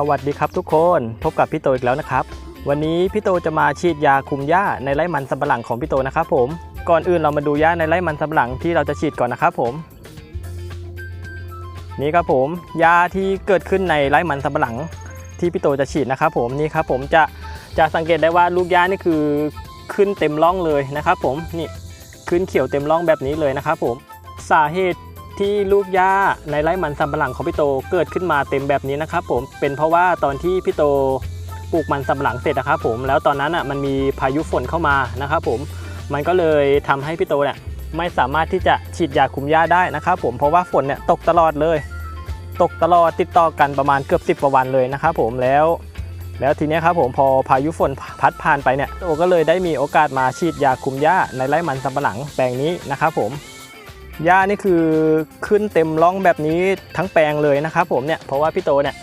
สวัสดีครับทุกคนพบกับพี่โตอีกแล้วนะครับ วันนี้พี่โตจะมาฉีดยาคุมหญ้าในไร่มันสำปะหลังของพี่โตนะครับผมก่อนอื่นเรามาดูหญ้าในไร่มันสำปะหลังที่เราจะฉีดก่อนนะครับผม นี่ครับผมยาที่เกิดขึ้นในไร่มันสำปะหลังที่พี่โตจะฉีดนะครับผมนี่ครับผมจะจะสังเกตได้ว่าลูกหญ้านี่คือขึ้นเต็มร่องเลยนะครับผมนี่ขึ้นเขียวเต็มร่องแบบนี้เลยนะครับผมสาเหตุ ที่ลูกหญ้าในไร่มันสำปะหลังของพี่โตเกิดขึ้นมาเต็มแบบนี้นะครับผมเป็นเพราะว่าตอนที่พี่โตปลูกมันสำปะหลังเสร็จนะครับผมแล้วตอนนั้นอะมันมีพายุฝนเข้ามานะครับผมมันก็เลยทำให้พี่โตเนี่ยไม่สามารถที่จะฉีดยาคุมหญ้าได้นะครับผมเพราะว่าฝนเนี่ยตกตลอดเลย ตกตลอดติดต่อกันประมาณเกือบ 10กว่าวันเลยนะครับผมแล้ว แล้วทีนี้ครับผมพอพายุฝนพัดผ่านไปเนี่ยโตก็เลยได้มีโอกาสมาฉีดยาคุมหญ้าในไร่มันสำปะหลังแปลงนี้นะครับผม หญ้านี่คือขึ้นเต็มร่องแบบนี้ทั้งแปลงเลยนะครับผมเนี่ยเพราะว่าพี่โตเนี่ย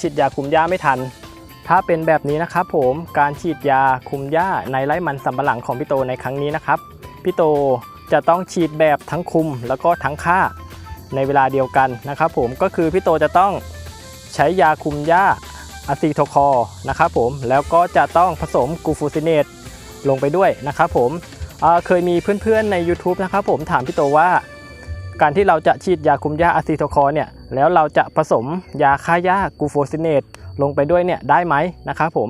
ฉีดยาคุมหญ้าไม่ทัน ถ้าเป็นแบบนี้นะครับผมการฉีดยาคุมหญ้าในไร่มันสำปะหลังของพี่โตในครั้งนี้นะครับพี่โตจะต้องฉีดแบบทั้งคุมแล้วก็ทั้งฆ่าในเวลาเดียวกันนะครับผมก็คือพี่โตจะต้องใช้ยาคุมหญ้าอะซีโทคอนะครับผมแล้วก็จะต้องผสมกูฟูซิเนตลงไปด้วยนะครับผม เคยมีเพื่อนๆใน YouTube นะครับผมถามพี่โตว่า การที่เราจะฉีดยาคุมหญ้าอะซีโทคอเนี่ยแล้วเราจะผสมยาฆ่าหญ้ากูโฟซินเนตลงไปด้วยเนี่ยได้ไหมนะครับผม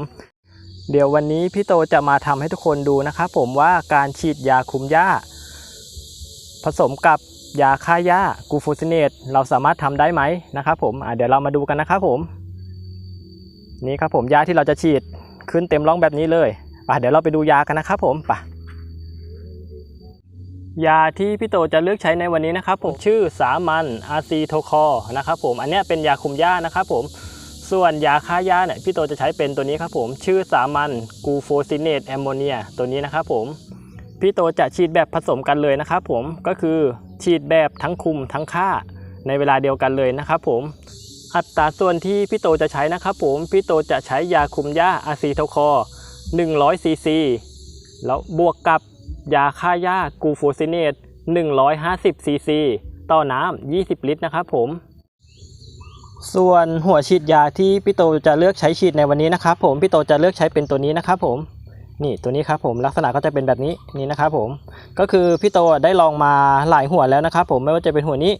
เดี๋ยววันนี้พี่โตจะมาทำให้ทุกคนดูนะครับผมว่าการฉีดยาคุมหญ้า ผสมกับยาฆ่าหญ้ากูโฟซินเนตเราสามารถทำได้ไหมนะครับผมเดี๋ยวเรามาดูกันนะครับผม นี่ครับผมยาที่เราจะฉีดขึ้นเต็มร่องแบบนี้เลยเดี๋ยวเราไปดูยากันนะครับผมไป ยาที่พี่โตจะเลือกใช้ในวันนี้นะครับผมชื่อสามัญอาซีโทคอนะครับผมอันเนี้ยเป็นยาคุมหญ้านะครับผมส่วนยาฆ่าหญ้าเนี่ยพี่โตจะใช้เป็นตัวนี้ครับผมชื่อสามัญกูโฟซิเนตแอมโมเนียตัวนี้นะครับผมพี่โตจะฉีดแบบผสมกันเลยนะครับผมก็คือฉีดแบบทั้งคุมทั้งฆ่าในเวลาเดียวกันเลยนะครับผมอัตราส่วนที่พี่โตจะใช้นะครับผมพี่โตจะใช้ยาคุมหญ้าอาซีโทคอ100ซีซีแล้วบวกกับ ยาฆ่าหญ้ากูโฟซิเนต150ซีซีต่อน้ำ 20 ลิตรนะครับผม ส่วนหัวฉีดยาที่พี่โตจะเลือกใช้ฉีดในวันนี้นะครับผม พี่โตจะเลือกใช้เป็นตัวนี้นะครับผม นี่ตัวนี้ครับผมลักษณะก็จะเป็นแบบนี้นี่นะครับผม ก็คือพี่โตได้ลองมาหลายหัวแล้วนะครับผมไม่ว่าจะเป็นหัวนี้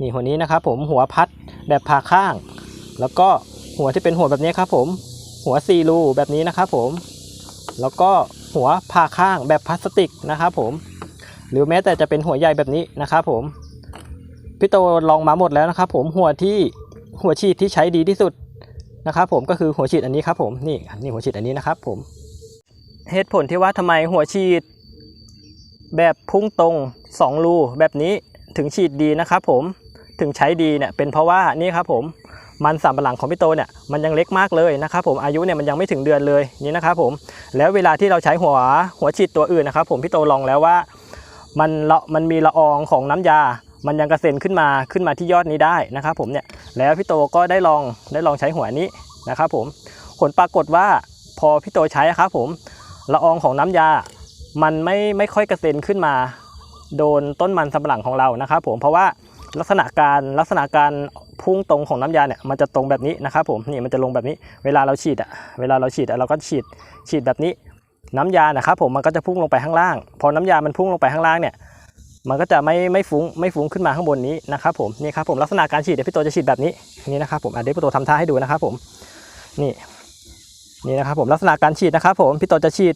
นี่หัวนี้นะครับผมหัวพัดแบบผ่าข้าง แล้วก็หัวที่เป็นหัวแบบนี้ครับผม หัวซีรูแบบนี้นะครับผม แล้วก็ หัวผ่าข้างแบบพลาสติกนะครับผม หรือแม้แต่จะเป็นหัวใหญ่แบบนี้นะครับผมพี่โตลองมาหมดแล้วนะครับผมหัวที่หัวฉีดที่ใช้ดีที่สุดนะครับผมก็คือหัวฉีดอันนี้ครับผมนี่นี่หัวฉีดอันนี้นะครับผมเหตุผลที่ว่าทำไมหัวฉีด แบบพุ่งตรง 2 รูแบบนี้ถึงฉีดดีนะครับผมถึงใช้ดีเนี่ยเป็นเพราะว่านี่ครับผม มันสำปะหลังของพี่โตเนี่ยมันยังเล็กมากเลยนะครับผมอายุเนี่ยมันยังไม่ถึงเดือนเลยนี่นะครับผมแล้วเวลาที่เราใช้หัวหัวฉีดตัวอื่นนะครับผมพี่โตลองแล้วว่ามันละมันมีละอองของน้ำยา มันยังกระเซ็นขึ้นมาขึ้นมาที่ยอดนี้ได้นะครับผมเนี่ยแล้วพี่โตก็ได้ลองได้ลองใช้หัวนี้นะครับผมผลปรากฏว่าพอพี่โตใช้ครับผมละอองของน้ำยา มันไม่ไม่ค่อยกระเซ็นขึ้นมา โดนต้นมันสำปะหลังของเรานะครับผมเพราะว่า ลักษณะการลักษณะการพุ่งตรงของน้ำยาเนี่ยมันจะตรงแบบนี้นะครับผมนี่มันจะลงแบบนี้ เวลาเราฉีดอะเวลาเราฉีดอะเราก็ฉีดฉีดแบบนี้ น้ำยานะครับผมมันก็จะพุ่งลงไปข้างล่าง พอน้ำยามันพุ่งลงไปข้างล่างเนี่ยมันก็จะไม่ไม่ฟุ้งไม่ฟุ้งขึ้นมาข้างบนนี้นะครับผมนี่ครับผมลักษณะการฉีดเดี๋ยวพี่โตจะฉีดแบบนี้นี่นะครับผมเดี๋ยวพี่โตทำท่าให้ดูนะครับผมนี่นี่นะครับผมลักษณะการฉีดนะครับผมพี่โตจะฉีด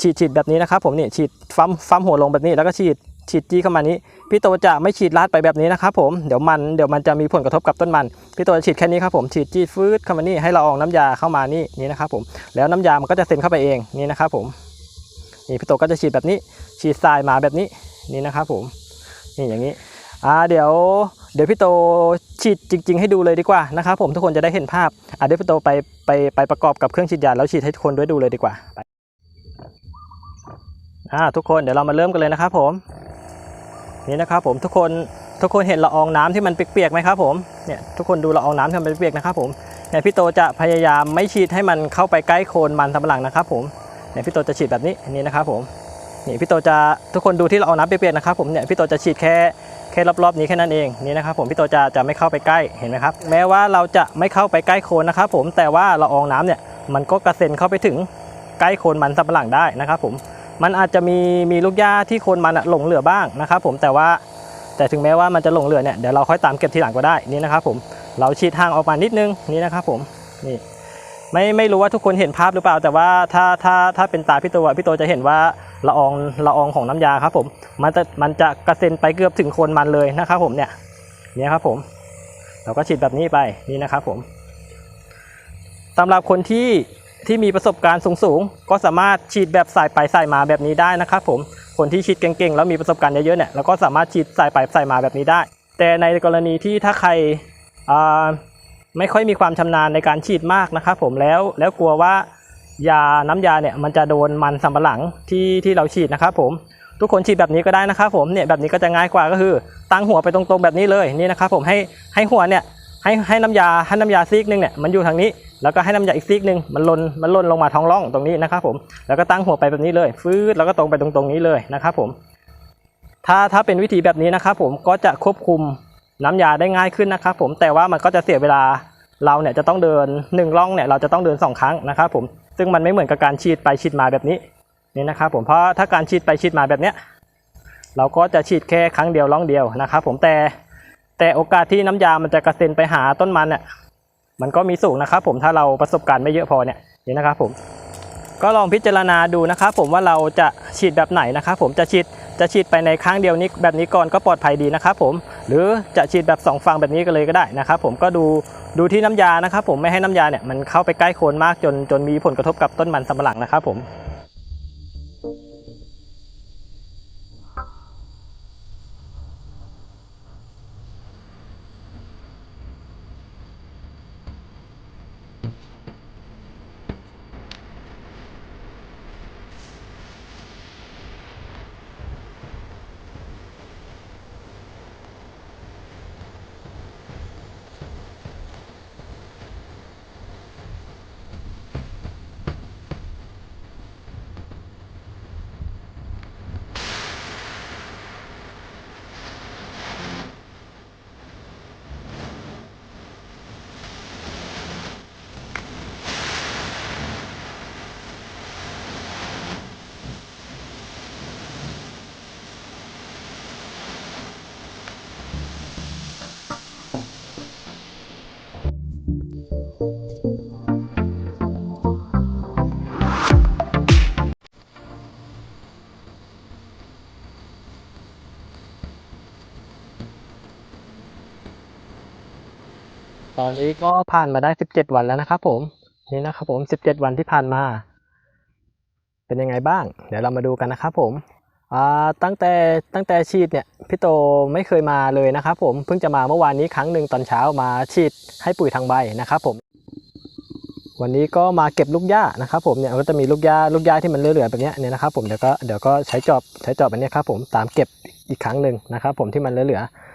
ฉีดฉีดแบบนี้นะครับผมนี่ฉีดฟัมฟัมหัวลงแบบนี้แล้วก็ฉีด ฉีดจี้เข้ามานี้ พี่โตจะไม่ฉีดลาดไปแบบนี้นะครับผมเดี๋ยวมันเดี๋ยวมันจะมีผลกระทบกับต้นมันพี่โตจะฉีดแค่นี้ครับผมฉีดจี้ฟืดเข้ามานี่ให้เราอองน้ำยาเข้ามานี่นี่นะครับผมแล้วน้ำยามันก็จะเซ็นเข้าไปเองนี่นะครับผมนี่พี่โตก็จะฉีดแบบนี้ ฉีดทรายมาแบบนี้นี่นะครับผมนี่อย่างนี้อ่าเดี๋ยวเดี๋ยวพี่โตฉีดจริง ๆ ให้ดูเลยดีกว่านะครับผมทุกคนจะได้เห็นภาพอะเดี๋ยวพี่โตไปไปไปประกอบกับเครื่องฉีดยาแล้วฉีดให้ทุกคนด้วยดูเลยดีกว่าอ่าทุกคนเดี๋ยวเรามาเริ่มกันเลยนะครับผม นี่นะครับผมทุกคนทุกคนเห็นละอองน้ำที่มันเปียกๆไหมครับผมเนี่ยทุกคนดูละอองน้ำที่มันเปียกๆนะครับผมเนี่ยพี่โตจะพยายามไม่ฉีดให้มันเข้าไปใกล้โคนมันสำปะหลังนะครับผมเนี่ยพี่โตจะฉีดแบบนี้นี่นะครับผมนี่พี่โตจะทุกคนดูที่ละอองน้ำเปียกๆนะครับผมเนี่ยพี่โตจะฉีดแค่แค่รอบๆนี้แค่นั้นเองนี่นะครับผมพี่โตจะจะไม่เข้าไปใกล้เห็นไหมครับแม้ว่าเราจะไม่เข้าไปใกล้โคนนะครับผมแต่ว่าละอองน้ำเนี่ยมันก็กระเซ็นเข้าไปถึงใกล้โคนมันสำปะหลังได้นะครับผม มันอาจจะมีมีลูกหญ้าที่โคนมันหลงเหลือบ้างนะครับผมแต่ว่าแต่ถึงแม้ว่ามันจะหลงเหลือเนี่ยเดี๋ยวเราค่อยตามเก็บทีหลังก็ได้นี่นะครับผมเราฉีดห่างออกมานิดนึงนี่นะครับผมนี่ไม่ไม่รู้ว่าทุกคนเห็นภาพหรือเปล่า แต่ว่าถ้าถ้าถ้าเป็นตาพี่โตอะพี่โตจะเห็นว่าละอองละอองของน้ำยาครับผมมันจะมันจะกระเซ็นไปเกือบถึงโคนมันเลยนะครับผมเนี่ยเนี่ยครับผมเราก็ฉีดแบบนี้ไปนี่นะครับผมสำหรับคนที่ ที่มีประสบการณ์สูงๆ ก็สามารถฉีดแบบสายไปสายมาแบบนี้ได้นะครับผมคนที่ฉีดเก่งๆ แล้วมีประสบการณ์เยอะๆเนี่ยเราก็สามารถฉีดสายไปสายมาแบบนี้ได้ แต่ในกรณีที่ถ้าใครไม่ค่อยมีความชำนาญในการฉีดมากนะครับผมแล้วแล้วกลัวว่ายาน้ำยาเนี่ยมันจะโดนมันสำปะหลังที่ที่เราฉีดนะครับผมทุกคนฉีดแบบนี้ก็ได้นะครับผมเนี่ยแบบนี้ก็จะง่ายกว่าก็คือ ตั้งหัวไปตรงๆแบบนี้เลยนี่นะครับผมให้ให้หัวเนี่ย ให้ให้น้ำยาให้น้ำยาซีกหนึงเนี่ยมันอยู่ทางนี้ แล้วก็ให้น้ำยาอีกซีกหนึ่งมันลนมันลนลงมาท้องร่องตรงนี้นะครับผมแล้วก็ตั้งหัวไปแบบนี้เลยฟืดแล้วก็ตรงไปตรงตรงๆนี้เลยนะครับผมถ้าถ้าเป็นวิธีแบบนี้นะครับผมก็จะควบคุมน้ำยาได้ง่ายขึ้นนะครับผมแต่ว่ามันก็จะเสียเวลาเราเนี่ยจะต้องเดินหนึ่งร่องเนี่ยเราจะต้องเดินสองครั้งนะครับผมซึ่งมันไม่เหมือนกับการฉีดไปฉีดมาแบบนี้นี่นะครับผมเพราะถ้าการฉีดไปฉีดมาแบบเนี้ยเราก็จะฉีดแค่ครั้งเดียวร่องเดียวนะครับผมแต่ แต่โอกาสที่น้ำยามันจะกระเซ็นไปหาต้นมันเนี่ยมันก็มีสูงนะครับผมถ้าเราประสบการณ์ไม่เยอะพอเนี่ยนี่นะครับผมก็ลองพิจารณาดูนะครับผมว่าเราจะฉีดแบบไหนนะครับผมจะฉีดจะฉีดไปในครั้งเดียวนี้แบบนี้ก่อนก็ปลอดภัยดีนะครับผมหรือจะฉีดแบบสองฝั่งแบบนี้ก็เลยก็ได้นะครับผมก็ดูดูที่น้ำยานะครับผมไม่ให้น้ำยาเนี่ยมันเข้าไปใกล้โคนมากจนจนมีผลกระทบกับต้นมันสำปะหลังนะครับผม ตอนนี้ก็ผ่านมาได้17วันแล้วนะครับผมนี่นะครับผม17วันที่ผ่านมา เป็นยังไงบ้าง เดี๋ยวเรามาดูกันนะครับผมตั้งแต่ตั้งแต่ฉีดเนี่ยพี่โตไม่เคยมาเลยนะครับผมเพิ่งจะมาเมื่อวานนี้ครั้งหนึ่งตอนเช้ามาฉีดให้ปุ๋ยทางใบนะครับผม วันนี้ก็มาเก็บลูกหญ้านะครับผมเนี่ยก็จะมีลูกหญ้าลูกหญ้าที่มันเหลือๆแบบนี้เนี่ยนะครับผมเดี๋ยวก็เดี๋ยวก็ใช้จอบใช้จอบอันนี้ครับผมตามเก็บอีกครั้งหนึ่งนะครับผมที่มันเหลือๆ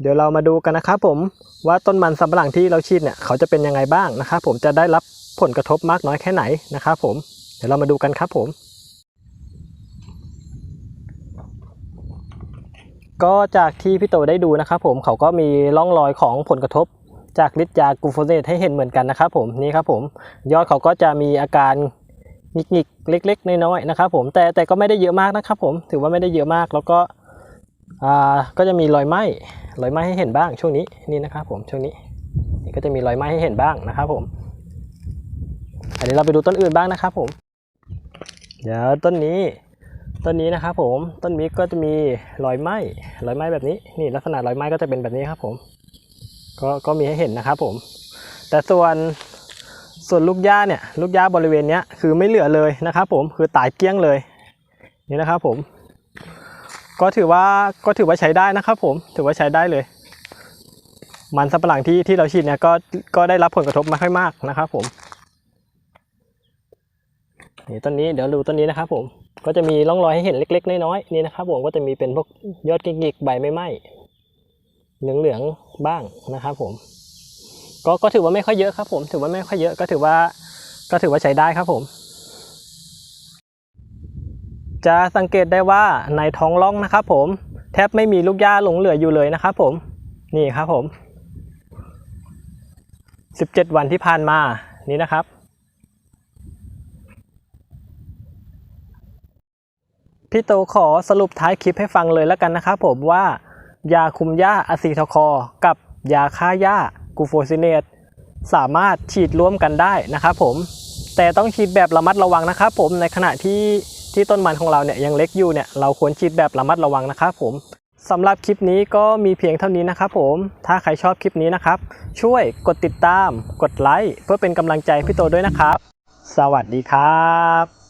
เดี๋ยวเรามาดูกันนะครับผมว่าต้นมันสำปะหลังที่เราฉีดเนี่ยเขาจะเป็นยังไงบ้างนะครับผมจะได้รับผลกระทบมากน้อยแค่ไหนนะครับผมเดี๋ยวเรามาดูกันครับผมก็จากที่พี่โตได้ดูนะครับผมเขาก็มีร่องรอยของผลกระทบ จากฤทธิ์ยากูโฟเซตให้เห็นเหมือนกันนะครับผมนี่ครับผมยอดเขาก็จะมีอาการหงิกๆเล็ก ๆ น้อยๆนะครับผมแต่แต่ก็ไม่ได้เยอะมากนะครับผมถือว่าไม่ได้เยอะมากแล้วก็ ก็จะมีรอยไหม้รอยไหม้ให้เห็นบ้างช่วงนี้นี่นะครับผมช่วงนี้นี่ก็จะมีรอยไหม้ให้เห็นบ้างนะครับผม อันนี้เราไปดูต้นอื่นบ้างนะครับผม เดี๋ยวต้นนี้ต้นนี้นะครับผมต้นมิกก็จะมีรอยไหม้รอยไหม้แบบนี้นี่ลักษณะรอยไหม้ก็จะเป็นแบบนี้ครับผมก็ก็มีให้เห็นนะครับผม แต่ส่วนส่วนลูกหญ้าเนี่ยลูกหญ้าบริเวณเนี้ยคือไม่เหลือเลยนะครับผมคือตายเกลี้ยงเลยนี่นะครับผม ก็ถือว่าก็ถือว่าใช้ได้นะครับผมถือว่าใช้ได้เลย มันสับปะหลังที่ที่เราฉีดเนี่ยก็ก็ได้รับผลกระทบไม่ค่อยมากนะครับผมนี่ต้นนี้เดี๋ยวดูต้นนี้นะครับผมก็จะมีร่องรอยให้เห็นเล็ก ๆ น้อยๆนี่นะครับผมก็จะมีเป็นพวกยอดกิ่งๆใบไม่ไหม้เหลืองๆบ้างนะครับผมก็ก็ถือว่าไม่ค่อยเยอะครับผม ถือว่าไม่ค่อยเยอะก็ถือว่าก็ถือว่าใช้ได้ครับผม จะสังเกตได้ว่าในท้องร่องนะครับผมแทบไม่มีลูกหญ้าหลงเหลืออยู่เลยนะครับผมนี่ครับผม 17 วันที่ผ่านมานี่นะครับ พี่โตขอสรุปท้ายคลิปให้ฟังเลยแล้วกันนะครับผมว่ายาคุมหญ้าอะซีทอคอ กับยาฆ่าหญ้ากูโฟซิเนตสามารถฉีดร่วมกันได้นะครับผมแต่ต้องฉีดแบบระมัดระวังนะครับผมในขณะที่ ที่ต้นมันของเราเนี่ยยังเล็กอยู่เนี่ยเราควรฉีดแบบระมัดระวังนะครับผมสำหรับคลิปนี้ก็มีเพียงเท่านี้นะครับผม ถ้าใครชอบคลิปนี้นะครับ ช่วยกดติดตาม กดไลค์เพื่อเป็นกำลังใจพี่โตด้วยนะครับ สวัสดีครับ